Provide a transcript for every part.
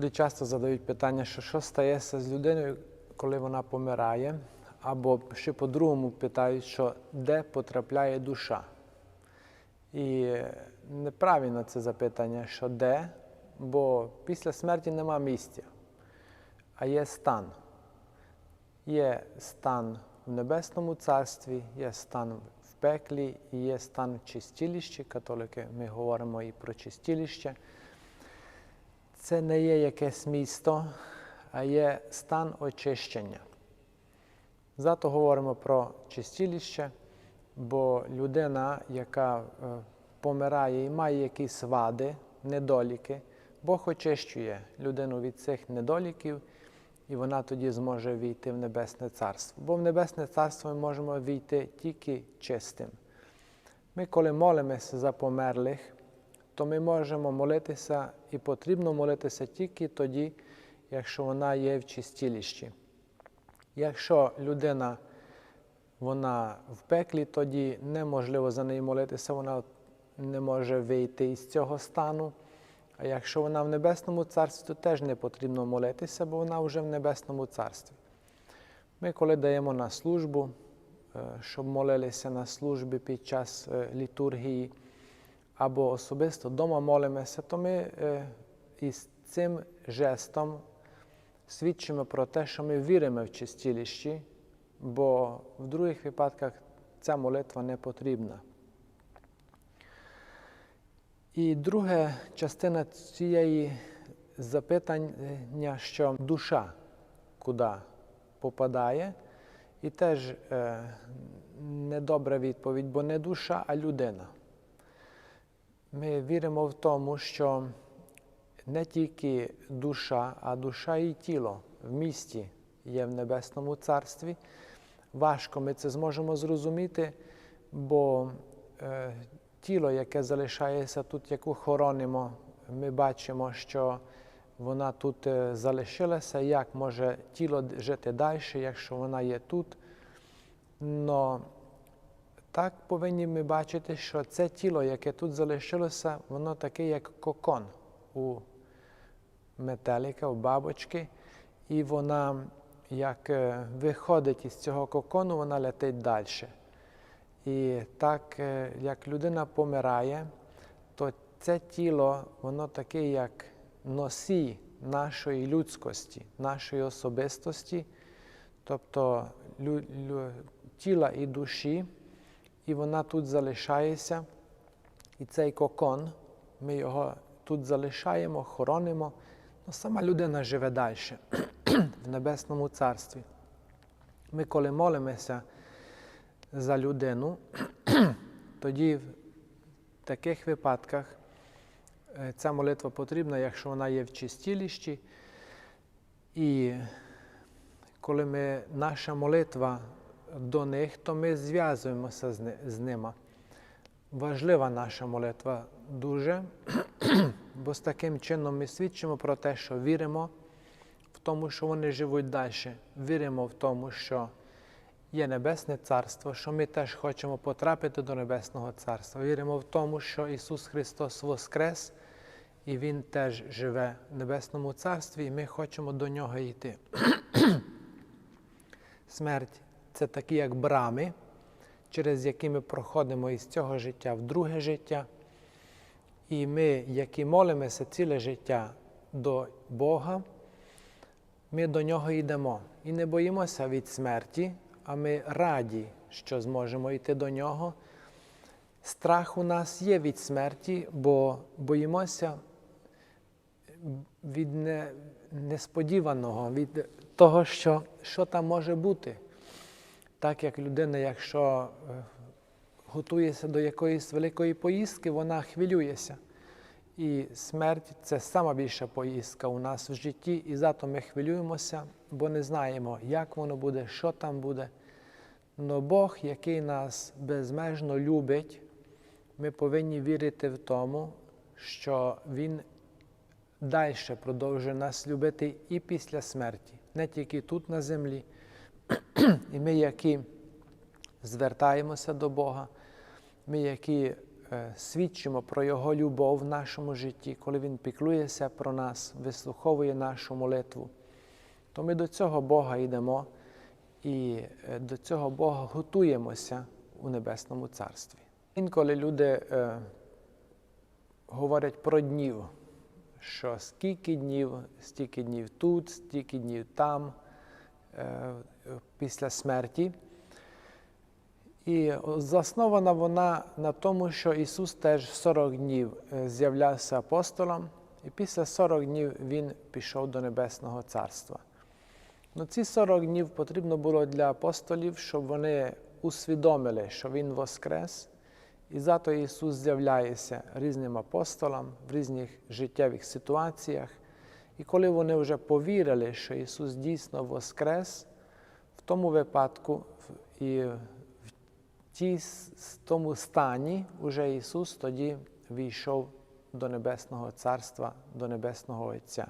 Люди часто задають питання, що що стається з людиною, коли вона помирає, або ще по-другому питають, що де потрапляє душа. І неправильно це запитання, що де, бо після смерті нема місця, а є стан. Є стан в Небесному Царстві, є стан в пеклі і є стан в чистілищі. Католики ми говоримо і про чистіліще. Це не є якесь місто, а є стан очищення. Зато говоримо про чистіліще, бо людина, яка е, помирає і має якісь вади, недоліки, Бог очищує людину від цих недоліків, і вона тоді зможе війти в Небесне Царство. Бо в Небесне Царство ми можемо війти тільки чистим. Ми, коли молимося за померлих, то ми можемо молитися і потрібно молитися тільки тоді, якщо вона є в чистіліщі. Якщо людина вона в пеклі, тоді неможливо за неї молитися, вона не може вийти із цього стану. А якщо вона в Небесному Царстві, то теж не потрібно молитися, бо вона вже в Небесному Царстві. Ми, коли даємо на службу, е, щоб молилися на службі під час е, літургії, або особисто вдома молимося, то ми е, із цим жестом свідчимо про те, що ми віримо в чистіліщі, бо в других випадках ця молитва не потрібна. І друга частина цієї запитання, що душа куди попадає, і теж е, недобра відповідь, бо не душа, а людина. Ми віримо в тому, що не тільки душа, а душа і тіло в місті є в Небесному Царстві. Важко ми це зможемо зрозуміти, бо е, тіло, яке залишається тут, яку хоронимо, ми бачимо, що вона тут е, залишилася, як може тіло жити далі, якщо вона є тут. Но так повинні ми бачити, що це тіло, яке тут залишилося, воно таке, як кокон у метелика, у бабочки, і вона, як е, виходить із цього кокону, вона летить далі. І так, е, як людина помирає, то це тіло, воно таке, як носій нашої людськості, нашої особистості, тобто тіла і душі і вона тут залишається. І цей кокон, ми його тут залишаємо, хоронимо, але сама людина живе далі в Небесному Царстві. Ми, коли молимося за людину, тоді в таких випадках е, ця молитва потрібна, якщо вона є в чистіліщі. І коли ми, наша молитва до них, то ми зв'язуємося з ними. Важлива наша молитва дуже, бо з таким чином ми свідчимо про те, що віримо в тому, що вони живуть далі. Віримо в тому, що є Небесне Царство, що ми теж хочемо потрапити до Небесного Царства. Віримо в тому, що Ісус Христос Воскрес, і Він теж живе в Небесному Царстві, і ми хочемо до Нього йти. Смерть це такі як брами, через які ми проходимо із цього життя в друге життя. І ми, які молимося ціле життя до Бога, ми до нього йдемо. І не боїмося від смерті, а ми раді, що зможемо йти до нього. Страх у нас є від смерті, бо боїмося від несподіваного, від того, що, що там може бути. Так як людина, якщо е, готується до якоїсь великої поїздки, вона хвилюється. І смерть це сама більша поїздка у нас в житті, і зато ми хвилюємося, бо не знаємо, як воно буде, що там буде. Но Бог, який нас безмежно любить, ми повинні вірити в тому, що Він далі продовжує нас любити і після смерті, не тільки тут на землі. І ми, які звертаємося до Бога, ми, які е, свідчимо про Його любов в нашому житті, коли Він піклується про нас, вислуховує нашу молитву, то ми до цього Бога йдемо і е, до цього Бога готуємося у Небесному Царстві. Інколи люди е, говорять про днів, що скільки днів, стільки днів тут, стільки днів там, після смерті. І заснована вона на тому, що Ісус теж 40 днів е, з'являвся апостолом, і після 40 днів Він пішов до Небесного Царства. Ну, ці 40 днів потрібно було для апостолів, щоб вони усвідомили, що Він воскрес, і зато Ісус з'являється різним апостолам в різних життєвих ситуаціях. І коли вони вже повірили, що Ісус дійсно воскрес, в тому випадку і в тій, тому стані уже Ісус тоді війшов до Небесного Царства, до Небесного Отця.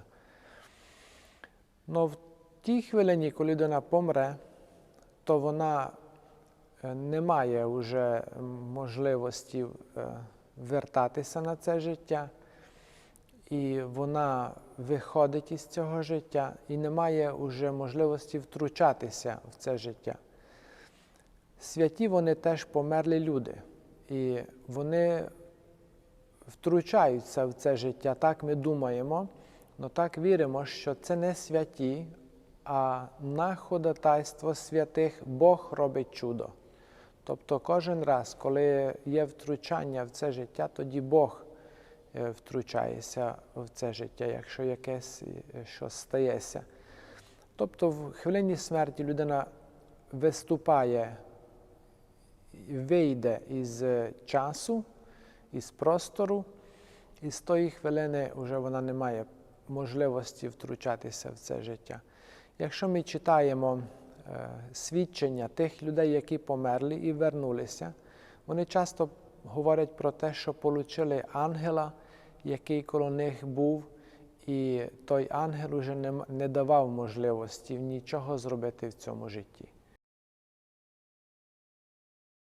Но в тій хвилині, коли людина помре, то вона е, не має вже можливості е, вертатися на це життя, і вона виходить із цього життя і не має вже можливості втручатися в це життя. Святі вони теж померлі люди, і вони втручаються в це життя. Так ми думаємо, але так віримо, що це не святі, а на ходатайство святих Бог робить чудо. Тобто кожен раз, коли є втручання в це життя, тоді Бог е, втручається в це життя, якщо якесь е, щось стається. Тобто в хвилині смерті людина виступає, вийде із е, часу, із простору, і з тої хвилини вже вона не має можливості втручатися в це життя. Якщо ми читаємо е, свідчення тих людей, які померли і вернулися, вони часто говорять про те, що отримали ангела, який коло них був, і той ангел уже не давав можливості нічого зробити в цьому житті.